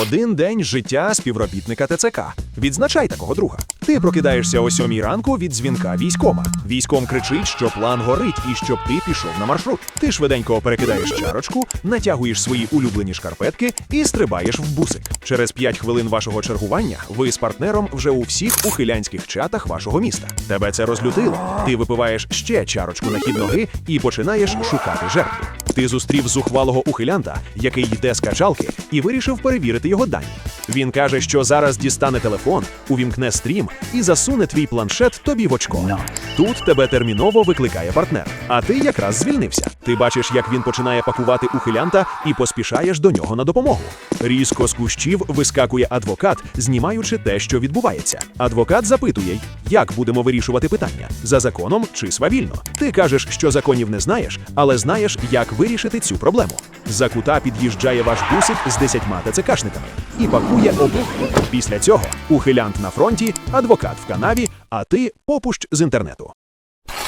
Один день життя співробітника ТЦК. Відзначай такого друга. Ти прокидаєшся о сьомій ранку від дзвінка військома. Військом кричить, що план горить і щоб ти пішов на маршрут. Ти швиденько перекидаєш чарочку, натягуєш свої улюблені шкарпетки і стрибаєш в бусик. Через 5 хвилин вашого чергування ви з партнером вже у всіх ухилянських чатах вашого міста. Тебе це розлютило. Ти випиваєш ще чарочку на хід ноги і починаєш шукати жертву. Ти зустрів зухвалого ухилянта, який йде з качалки, і вирішив перевірити його дані. Він каже, що зараз дістане телефон, увімкне стрім і засуне твій планшет тобі в очко. Тут тебе терміново викликає партнер. А ти якраз звільнився. Ти бачиш, як він починає пакувати ухилянта і поспішаєш до нього на допомогу. Різко з кущів вискакує адвокат, знімаючи те, що відбувається. Адвокат запитує, як будемо вирішувати питання за законом чи свавільно. Ти кажеш, що законів не знаєш, але знаєш, як вирішити цю проблему. За кута під'їжджає ваш бусик з десятьма ТЦКшниками і пакує обох. Після цього ухилянт на фронті, адвокат в канаві, а ти попущ з інтернету.